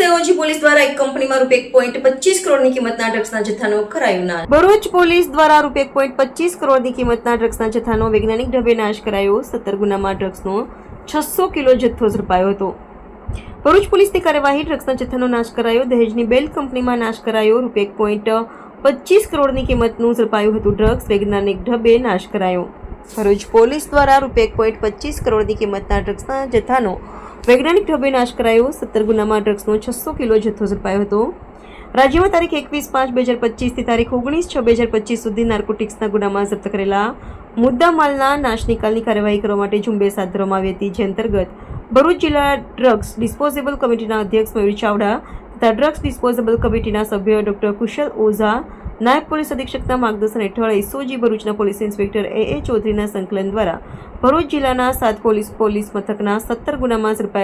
દેવોજી police દ્વારા એક point પચીસ કરોડની કિંમતના ડ્રગ્સના જથ્થાનો નાશ. પચીસ જથ્થાનો વૈજ્ઞાનિક ઢબે નાશ કરાયો. સત્તર ગુનામાં ડ્રગ્સનો છસો કિલો જથ્થો ઝડપાયો હતો. ભરૂચ પોલીસની કાર્યવાહી ડ્રગ્સના જથ્થાનો નાશ કરાયો. દહેજની બેલ કંપનીમાં નાશ કરાયો. રૂપિયા પોઈન્ટ પચીસ કરોડની કિંમતનું ઝડપાયું હતું ડ્રગ્સ. વૈજ્ઞાનિક ઢબે નાશ કરાયો. ભરૂચ પોલીસ દ્વારા રૂપિયા પોઈન્ટ પચીસ કરોડની કિંમતના ડ્રગ્સના જથ્થાનો વૈજ્ઞાનિક ઢબે નાશ કરાયો. સત્તર ગુનામાં ડ્રગ્સનો છસો કિલો જથ્થો ઝડપાયો હતો. રાજ્યમાં તારીખ એકવીસ પાંચ બે હજાર પચીસથી તારીખ ઓગણીસ છ બે હજાર પચીસ સુધી નાર્કોટિક્સના ગુનામાં જપ્ત કરેલા મુદ્દા માલના નાશ નિકાલની કાર્યવાહી કરવા માટે ઝુંબેશ હાથ ધરવામાં આવી હતી. જે અંતર્ગત ભરૂચ જિલ્લા ડ્રગ્સ ડિસ્પોઝેબલ કમિટીના અધ્યક્ષ મયુર ચાવડા તથા ડ્રગ્સ ડિસ્પોઝેબલ કમિટીના સભ્ય ડોક્ટર કુશલ ઓઝા નાયબ પોલીસ અધિક્ષકના માર્ગદર્શન હેઠળ એસઓજી ભરૂચના પોલીસ ઇન્સ્પેક્ટર એ એ ચૌધરીના સંકલન દ્વારા ભરૂચ જિલ્લાના સાત પોલીસ પોલીસ મથકના સત્તર ગુનામાં ઝડપાયેલા